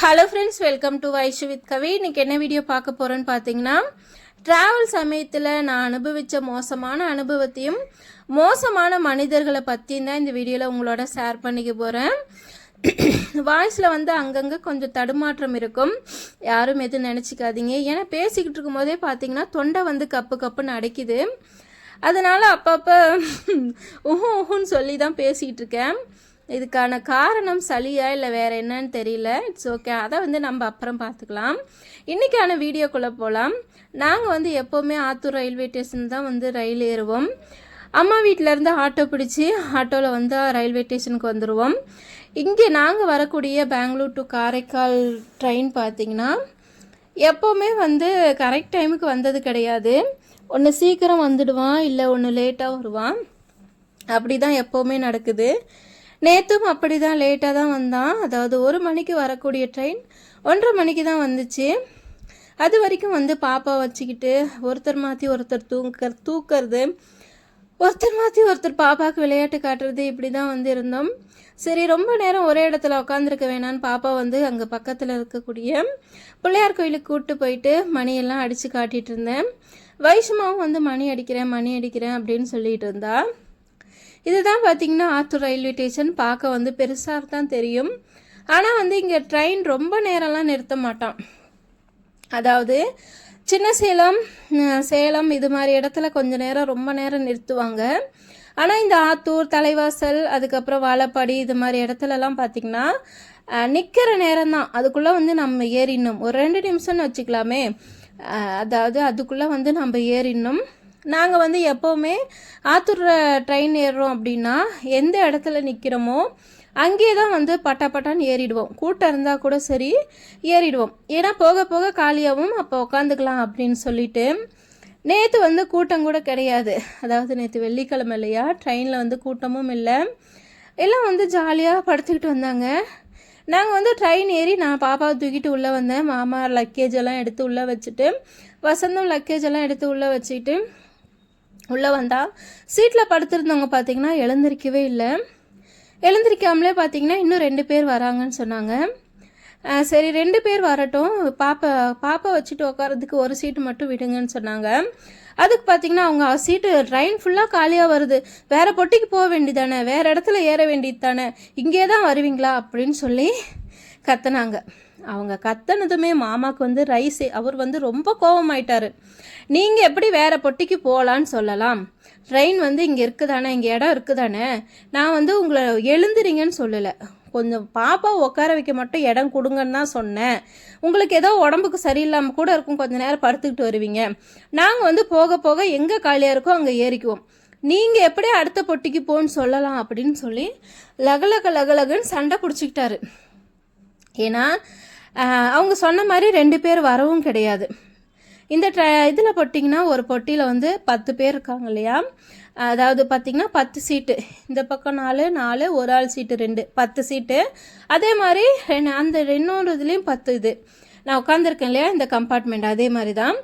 Hello friends welcome to Vaishu with Kavi இன்றைக்கி என்ன video பார்க்க போகிறேன்னு பார்த்தீங்கன்னா ட்ராவல் சமயத்தில் நான் அனுபவித்த மோசமான அனுபவத்தையும் மோசமான மனிதர்களை பற்றியும் தான் இந்த வீடியோவில் உங்களோட ஷேர் பண்ணிக்க போகிறேன் வாய்ஸில் வந்து அங்கங்கே கொஞ்சம் தடுமாற்றம் இருக்கும். யாரும் எதுவும் நினச்சிக்காதீங்க. ஏன்னா பேசிக்கிட்டு இருக்கும்போதே பார்த்தீங்கன்னா தொண்டை வந்து கப்பு கப்புன்னு அடைக்குது. அதனால் அப்பப்போ உஹு உஹுன்னு சொல்லி தான் பேசிகிட்டு இருக்கேன். இதுக்கான காரணம் சளியா இல்லை வேறு என்னன்னு தெரியல. இட்ஸ் ஓகே அதை வந்து நம்ம அப்புறம் பார்த்துக்கலாம் இன்றைக்கான வீடியோக்குள்ளே போகலாம் நாங்கள் வந்து எப்போவுமே ஆத்தூர் ரயில்வே ஸ்டேஷன் தான் வந்து ரயில் ஏறுவோம். அம்மா வீட்டிலேருந்து ஆட்டோ பிடிச்சி ஆட்டோவில் வந்து ரயில்வே ஸ்டேஷனுக்கு வந்துடுவோம் இங்கே நாங்கள் வரக்கூடிய பெங்களூர் டு காரைக்கால் ட்ரெயின் பார்த்தீங்கன்னா எப்போவுமே வந்து கரெக்ட் டைமுக்கு வந்தது கிடையாது. ஒன்று சீக்கிரம் வந்துடுவான் இல்லை ஒன்று லேட்டாக வருவான். அப்படி தான் எப்போவுமே நடக்குது. நேற்றும் அப்படி தான் லேட்டாக தான் வந்தான். அதாவது ஒரு மணிக்கு வரக்கூடிய ட்ரெயின் ஒன்றரை மணிக்கு தான் வந்துச்சு. அது வரைக்கும் வந்து பாப்பா வச்சுக்கிட்டு ஒருத்தர் மாற்றி ஒருத்தர் தூங்க தூக்கிறது ஒருத்தர் மாற்றி ஒருத்தர் பாப்பாவுக்கு விளையாட்டு காட்டுறது இப்படி தான் வந்து இருந்தோம். சரி ரொம்ப நேரம் ஒரே இடத்துல உட்காந்துருக்க வேணான்னு பாப்பா வந்து அங்கே பக்கத்தில் இருக்கக்கூடிய பிள்ளையார் கோயிலுக்கு கூப்பிட்டு போயிட்டு மணியெல்லாம் அடித்து காட்டிகிட்டு இருந்தேன். வயசுமாவும் வந்து மணி அடிக்கிறேன் மணி அடிக்கிறேன் அப்படின்னு சொல்லிகிட்டு இருந்தா. இதுதான் பார்த்திங்கன்னா ஆத்தூர் ரயில்வே ஸ்டேஷன். பார்க்க வந்து பெருசாக தான் தெரியும். ஆனால் வந்து இங்கே ட்ரெயின் ரொம்ப நேரம்லாம் நிறுத்த மாட்டான். அதாவது சின்ன சேலம் சேலம் இது மாதிரி இடத்துல கொஞ்ச நேரம் ரொம்ப நேரம் நிறுத்துவாங்க. ஆனால் இந்த ஆத்தூர் தலைவாசல் அதுக்கப்புறம் வாழப்பாடி இது மாதிரி இடத்துலலாம் பார்த்திங்கன்னா நிற்கிற நேரம் தான் அதுக்குள்ளே வந்து நம்ம ஏறிடணும். ஒரு ரெண்டு நிமிஷம்னு வச்சுக்கலாமே. அதாவது அதுக்குள்ளே வந்து நம்ம ஏறிடணும். நாங்கள் வந்து எப்போவுமே ஆத்தூர் ட்ரெயின் ஏறுறோம் அப்படின்னா எந்த இடத்துல நிற்கிறோமோ அங்கேயே தான் வந்து பட்டா பட்டான்னு ஏறிடுவோம். கூட்டம் இருந்தால் கூட சரி ஏறிடுவோம். ஏன்னா போக போக காலியாகவும் அப்போ உட்காந்துக்கலாம் அப்படின்னு சொல்லிட்டு நேற்று வந்து கூட்டம் கூட கிடையாது. அதாவது நேற்று வெள்ளிக்கிழமை இல்லையா? ட்ரெயினில் வந்து கூட்டமும் இல்லை. எல்லாம் வந்து ஜாலியாக படுத்துக்கிட்டு வந்தாங்க. நாங்கள் வந்து ட்ரெயின் ஏறி நான் பாப்பாவை தூக்கிட்டு உள்ளே வந்தேன். மாமா லக்கேஜ் எல்லாம் எடுத்து உள்ளே வச்சுட்டு வசந்தம் லக்கேஜ் எல்லாம் எடுத்து உள்ளே வச்சுக்கிட்டு உள்ளே வந்தா. சீட்டில் படுத்திருந்தவங்க பார்த்தீங்கன்னா எழுந்திருக்கவே இல்லை. எழுந்திருக்காமலே பார்த்தீங்கன்னா இன்னும் ரெண்டு பேர் வராங்கன்னு சொன்னாங்க. சரி ரெண்டு பேர் வரட்டும். பாப்பா பாப்பா வச்சுட்டு உட்காரதுக்கு ஒரு சீட்டு மட்டும் விடுங்கன்னு சொன்னாங்க. அதுக்கு பார்த்தீங்கன்னா அவங்க சீட்டு ட்ரெயின் ஃபுல்லாக காலியாக வருது. வேறு பொட்டிக்கு போக வேண்டியதானே வேறு இடத்துல ஏற வேண்டியது தானே இங்கே தான் வருவீங்களா? அப்படின்னு சொல்லி கத்துனாங்க. அவங்க கத்தனதுமே மாமாவுக்கு வந்து ரைஸ் அவர் வந்து ரொம்ப கோபமாயிட்டார் நீங்கள் எப்படி வேறு பொட்டிக்கு போகலான்னு சொல்லலாம்? ட்ரெயின் வந்து இங்கே இருக்குதானே? இங்கே இடம் இருக்குதானே? நான் வந்து உங்களை எழுந்துறீங்கன்னு சொல்லலை. கொஞ்சம் பாப்பா உட்கார வைக்க மட்டும் இடம் கொடுங்கன்னு தான் சொன்னேன். உங்களுக்கு ஏதோ உடம்புக்கு சரியில்லாமல் கூட இருக்கும். கொஞ்ச நேரம் படுத்துக்கிட்டு வருவீங்க. நாங்கள் வந்து போக போக எங்கே காலியாக இருக்கோ அங்கே ஏறிக்குவோம். நீங்கள் எப்படி அடுத்த பொட்டிக்கு போன்னு சொல்லலாம்? அப்படின்னு சொல்லி லகலக லகலகன்னு சண்டை பிடிச்சிக்கிட்டாரு. ஏன்னா அவங்க சொன்ன மாதிரி ரெண்டு பேர் வரவும் கிடையாது. இந்த ட்ர இதில் போட்டிங்கன்னா ஒரு பொட்டியில் வந்து பத்து பேர் இருக்காங்க இல்லையா? அதாவது பார்த்திங்கன்னா பத்து சீட்டு. இந்த பக்கம் நாலு நாலு ஒரு ஆள் சீட்டு ரெண்டு பத்து சீட்டு. அதே மாதிரி ரெண்டு அந்த இன்னொரு இதுலேயும் பத்து இது. நான் உட்காந்துருக்கேன் இல்லையா? இந்த கம்பார்ட்மெண்ட் அதே மாதிரி தான்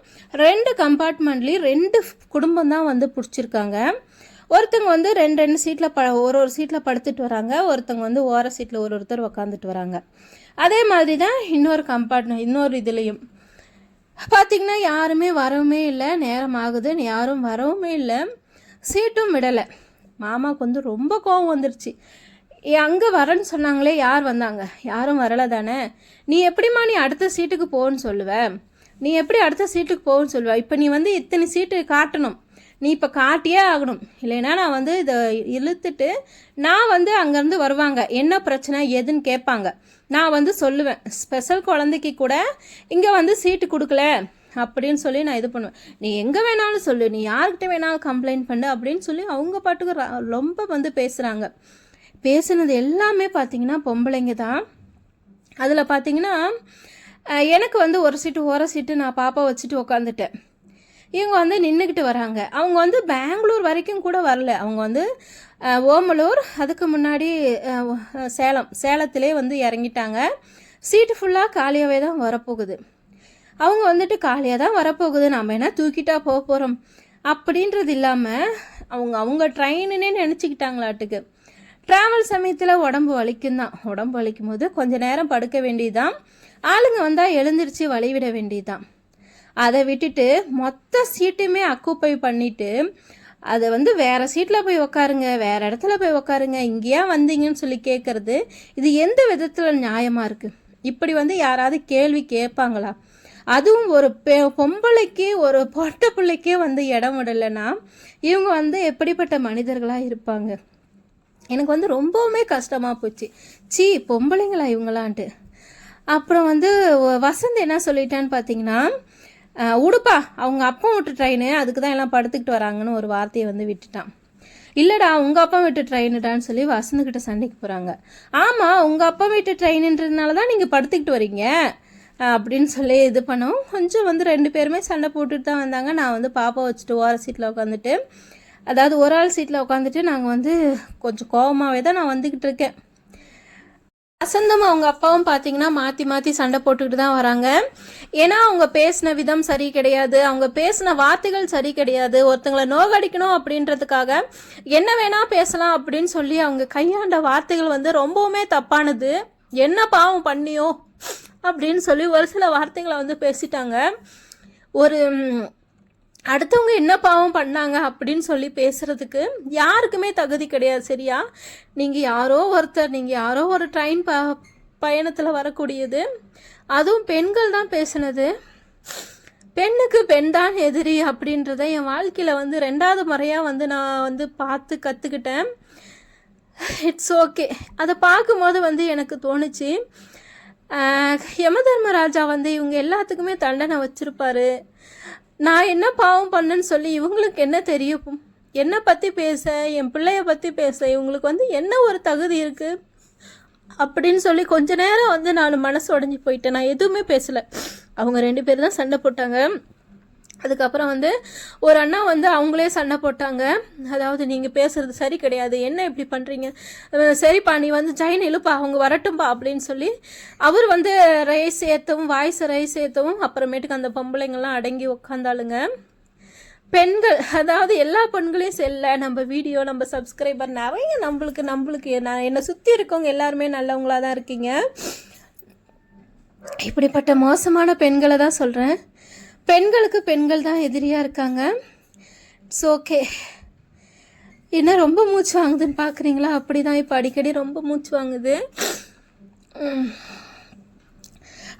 ரெண்டு கம்பார்ட்மெண்ட்லேயும் ரெண்டு குடும்பம் தான் வந்து பிடிச்சிருக்காங்க. ஒருத்தங்க வந்து ரெண்டு ரெண்டு சீட்டில் ப ஒரு ஒரு சீட்டில் படுத்துட்டு வராங்க. ஒருத்தங்க வந்து ஓர சீட்டில் ஒரு ஒருத்தர் உக்காந்துட்டு வராங்க. அதே மாதிரி தான் இன்னொரு கம்பார்ட்மெண்ட் இன்னொரு இதுலேயும். பார்த்திங்கன்னா யாருமே வரவுமே இல்லை நேரம் ஆகுது யாரும் வரவுமே இல்லை சீட்டும் விடலை. மாமாவுக்கு வந்து ரொம்ப கோவம் வந்துருச்சு. அங்கே வரேன்னு சொன்னாங்களே யார் வந்தாங்க? யாரும் வரலை தானே? நீ எப்படிம்மா நீ அடுத்த சீட்டுக்கு போன்னு சொல்லுவ? நீ எப்படி அடுத்த சீட்டுக்கு போகன்னு சொல்லுவ? இப்போ நீ வந்து இத்தனை சீட்டு காட்டணும். நீ இப்போ காட்டியே ஆகணும். இல்லைன்னா நான் வந்து இதை இழுத்துட்டு நான் வந்து அங்கேருந்து வருவாங்க. என்ன பிரச்சனை? எதுன்னு கேட்பாங்க. நான் வந்து சொல்லுவேன். ஸ்பெஷல் குழந்தைக்கு கூட இங்கே வந்து சீட்டு கொடுக்கல அப்படின்னு சொல்லி நான் இது பண்ணுவேன். நீ எங்கே வேணாலும் சொல்லு. நீ யார்கிட்ட வேணாலும் கம்ப்ளைண்ட் பண்ணு அப்படின்னு சொல்லி அவங்க பாட்டுக்கு ரொம்ப வந்து பேசுகிறாங்க பேசுனது எல்லாமே பார்த்தீங்கன்னா பொம்பளைங்க தான். அதில் பார்த்தீங்கன்னா எனக்கு வந்து ஒரு சீட்டு ஓர சீட்டு நான் பாப்பா வச்சுட்டு உக்காந்துட்டேன். இவங்க வந்து நின்றுக்கிட்டு வராங்க. அவங்க வந்து பெங்களூர் வரைக்கும் கூட வரல. அவங்க வந்து ஓமலூர் அதுக்கு முன்னாடி சேலம் சேலத்திலே வந்து இறங்கிட்டாங்க. சீட்டு ஃபுல்லாக காலியாகவே தான் வரப்போகுது. அவங்க வந்துட்டு காலியாக தான் வரப்போகுது. நம்ம என்ன தூக்கிட்டா போக போகிறோம் அப்படின்றது இல்லாமல் அவங்க அவங்க ட்ரெயினுன்னே நினச்சிக்கிட்டாங்களாட்டுக்கு. ட்ராவல் சமயத்தில் உடம்பு வலிக்கும் தான். உடம்பு வலிக்கும் போது கொஞ்சம் நேரம் படுக்க வேண்டியதுதான். ஆளுங்க வந்தால் எழுந்திரிச்சு வழிவிட வேண்டியதுதான். அதை விட்டுட்டு மொத்த சீட்டுமே அக்குப்பை பண்ணிவிட்டு அதை வந்து வேறு சீட்டில் போய் உக்காருங்க வேறு இடத்துல போய் உக்காருங்க இங்கேயா வந்தீங்கன்னு சொல்லி கேட்குறது இது எந்த விதத்தில் நியாயமாக இருக்குது இப்படி வந்து யாராவது கேள்வி கேட்பாங்களா? அதுவும் ஒரு பெ பொம்பளைக்கு ஒரு பொட்ட பிள்ளைக்கே வந்து இடம் விடலைன்னா இவங்க வந்து எப்படிப்பட்ட மனிதர்களாக இருப்பாங்க? எனக்கு வந்து ரொம்பவுமே கஷ்டமாக போச்சு. சி பொம்பளைங்களா இவங்களான்ட்டு. அப்புறம் வந்து வசந்த் என்ன சொல்லிட்டான்னு பார்த்தீங்கன்னா உடுப்பா. அவங்க அப்பா விட்டு ட்ரெயின் அதுக்கு தான் எல்லாம் படுத்துக்கிட்டு வராங்கன்னு ஒரு வார்த்தையை வந்து விட்டுட்டான். இல்லைடா உங்கள் அப்பா வீட்டு ட்ரெயினுடான்னு சொல்லி வசந்துக்கிட்ட சண்டைக்கு போகிறாங்க ஆமாம் உங்கள் அப்பா வீட்டு ட்ரெயினுன்றதுனால தான் நீங்கள் படுத்துக்கிட்டு வரீங்க. அப்படின்னு சொல்லி இது பண்ணோம் கொஞ்சம் வந்து ரெண்டு பேருமே சண்டை போட்டுட்டு தான் வந்தாங்க. நான் வந்து பாப்பா வச்சுட்டு ஓர சீட்டில் உட்காந்துட்டு அதாவது ஒரு ஆள் சீட்டில் உட்காந்துட்டு நாங்கள் வந்து கொஞ்சம் கோவமாகவே தான் நான் வந்துக்கிட்டு இருக்கேன். வசந்தம் அவங்க அப்பாவும் பார்த்தீங்கன்னா மாற்றி மாற்றி சண்டை போட்டுக்கிட்டு தான் வராங்க. ஏன்னா அவங்க பேசின விதம் சரி கிடையாது. அவங்க பேசின வார்த்தைகள் சரி கிடையாது. ஒருத்தங்களை நோகடிக்கணும் அப்படின்றதுக்காக என்ன வேணால் பேசலாம் அப்படின்னு சொல்லி அவங்க கையாண்ட வார்த்தைகள் வந்து ரொம்பவுமே தப்பானது. என்ன பாவம் பண்ணியோ அப்படின்னு சொல்லி ஒரு சில வார்த்தைகளை வந்து பேசிட்டாங்க. ஒரு அடுத்தவங்க என்ன பாவம் பண்ணாங்க அப்படின்னு சொல்லி பேசுறதுக்கு யாருக்குமே தகுதி கிடையாது சரியா? நீங்கள் யாரோ ஒருத்தர் நீங்கள் யாரோ ஒரு ட்ரெயின் ப பயணத்தில் வரக்கூடியது. அதுவும் பெண்கள் தான் பேசுனது. பெண்ணுக்கு பெண் தான் எதிரி அப்படின்றத என் வாழ்க்கையில் வந்து ரெண்டாவது முறையாக வந்து நான் வந்து பார்த்து கற்றுக்கிட்டேன் இட்ஸ் ஓகே அதை பார்க்கும்போது வந்து எனக்கு தோணுச்சு. யமதர்மராஜா வந்து இவங்க எல்லாத்துக்குமே தண்டனை வச்சிருப்பாரு. நான் என்ன பாவம் பண்ணேன்னு சொல்லி இவங்களுக்கு என்ன தெரியும்? என்னை பற்றி பேச என் பிள்ளைய பற்றி பேச இவங்களுக்கு வந்து என்ன ஒரு தகுதி இருக்குது அப்படின்னு சொல்லி கொஞ்ச நேரம் வந்து நான் மனசு உடஞ்சி போயிட்டேன். நான் எதுவுமே பேசலை. அவங்க ரெண்டு பேர் தான் சண்டை போட்டாங்க. அதுக்கப்புறம் வந்து ஒரு அண்ணா வந்து அவங்களே சண்டை போட்டாங்க. அதாவது நீங்கள் பேசுறது சரி கிடையாது. என்ன இப்படி பண்ணுறீங்க சரிப்பா நீ வந்து ஜெயின் இழுப்பா அவங்க வரட்டும்பா அப்படின்னு சொல்லி அவர் வந்து ரைஸ் ஏற்றவும் வாய்ஸ் ரைஸ் ஏற்றவும் அப்புறமேட்டுக்கு அந்த பொம்பளைங்கள்லாம் அடங்கி உக்காந்தாளுங்க. பெண்கள் அதாவது எல்லா பெண்களையும் செல்ல நம்ம வீடியோ நம்ம சப்ஸ்கிரைபர் நிறைய நம்மளுக்கு நம்மளுக்கு நான் என்னை சுற்றி இருக்கவங்க எல்லாருமே நல்லவங்களா தான் இருக்கீங்க. இப்படிப்பட்ட மோசமான பெண்களை தான் சொல்கிறேன் பெண்களுக்கு பெண்கள் தான் எதிரியாக இருக்காங்க. இட்ஸ் ஓகே என்ன ரொம்ப மூச்சு வாங்குதுன்னு பார்க்குறீங்களா அப்படி தான் இப்போ அடிக்கடி ரொம்ப மூச்சு வாங்குது.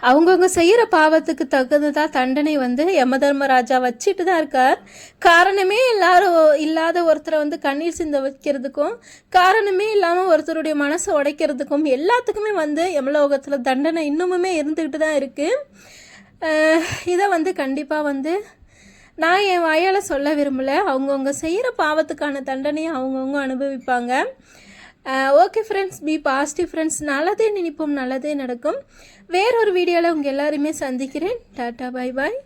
அவங்கவுங்க செய்கிற பாவத்துக்கு தகுந்ததாக தண்டனை வந்து யமதர்மராஜா வச்சுட்டு தான் இருக்கார். காரணமே எல்லாரும் இல்லாத ஒருத்தரை வந்து கண்ணீர் சிந்த வைக்கிறதுக்கும் காரணமே இல்லாமல் ஒருத்தருடைய மனசை உடைக்கிறதுக்கும் எல்லாத்துக்குமே வந்து யமலோகத்தில் தண்டனை இன்னுமுமே இருந்துக்கிட்டு தான் இருக்குது இதை வந்து கண்டிப்பாக வந்து நான் என் வாயால் சொல்ல விரும்பலை. அவங்கவுங்க செய்கிற பாவத்துக்கான தண்டனையை அவங்கவுங்க அனுபவிப்பாங்க. Okay friends be positive friends நல்லதே நினைப்போம் நல்லதே நடக்கும். வேறொரு வீடியோவில் உங்கள் எல்லாருமே சந்திக்கிறேன். டாட்டா பாய் பாய்